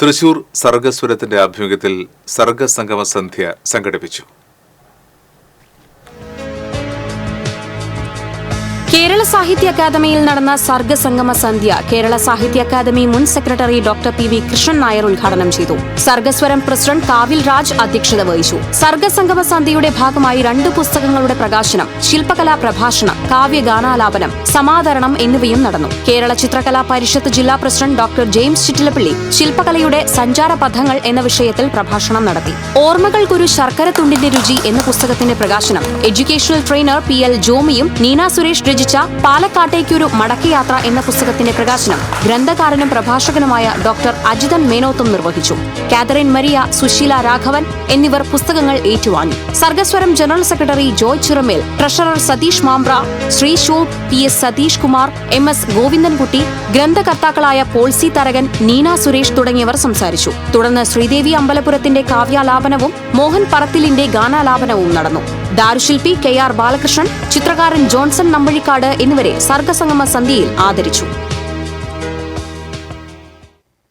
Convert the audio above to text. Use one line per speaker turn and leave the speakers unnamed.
തൃശൂർ സർഗസ്വരത്തിന്റെ ആഭിമുഖ്യത്തിൽ സർഗസംഗമ സന്ധ്യ സംഘടിപ്പിച്ചു.
കേരള സാഹിത്യ അക്കാദമിയിൽ നടന്ന സർഗസംഗമ സന്ധ്യ കേരള സാഹിത്യ അക്കാദമി മുൻ secretary doctor P V Krishnan Nair ഉദ്ഘാടനം ചെയ്തു. സർഗസ്വരം പ്രസിഡന്റ് കാവിൽ രാജ് അധ്യക്ഷത വഹിച്ചു. സർഗസംഗമ സന്ധ്യയുടെ ഭാഗമായി രണ്ട് പുസ്തകങ്ങളുടെ പ്രകാശനം ശില്പകലാ പ്രഭാഷണം കാവ്യഗാനാലാപനം സമാതരണം എന്നിവയും നടന്നു. കേരള ചിത്രകലാ പരിഷത്ത് ജില്ലാ പ്രസിഡന്റ് ഡോക്ടർ ജെയിംസ് ചിറ്റിലപ്പള്ളി ശില്പകലയുടെ സഞ്ചാര പഥങ്ങൾ എന്ന വിഷയത്തിൽ പ്രഭാഷണം നടത്തി. ഓർമ്മകൾക്കൊരു ശർക്കര തുണ്ടിന്റെ രുചി എന്ന പുസ്തകത്തിന്റെ പ്രകാശനം എഡ്യൂക്കേഷണൽ ട്രെയിനർ പി എൽ ജോമിയും നീന സുരേഷ് രചിച്ച പാലക്കാട്ടേക്കൊരു മടക്കയാത്ര എന്ന പുസ്തകത്തിന്റെ പ്രകാശനം ഗ്രന്ഥകാരനും പ്രഭാഷകനുമായ ഡോക്ടർ അജിതൻ മേനോത്തും നിർവഹിച്ചു. കാതറിൻ മരിയ സുശീല രാഘവൻ എന്നിവർ പുസ്തകങ്ങൾ ഏറ്റുവാങ്ങി. Sargaswaram general secretary Joy Chiramel treasurer Satheesh Mambra Shri show P S Satheesh Kumar M S Govindankutty ഗ്രന്ഥകർത്താക്കളായ Polsy Tharakan Neena Suresh തുടങ്ങിയവർ സംസാരിച്ചു. തുടർന്ന് ശ്രീദേവി അമ്പലപുരത്തിന്റെ കാവ്യാലാപനവും മോഹൻ പറത്തിലിന്റെ ഗാനാലാപനവും നടന്നു. ദാരുശില്പി കെ ആർ ബാലകൃഷ്ണൻ ചിത്രകാരൻ ജോൺസൺ നമ്പഴിക്കാട് എന്നിവരെ സർഗസംഗമ സന്ധ്യയിൽ ആദരിച്ചു.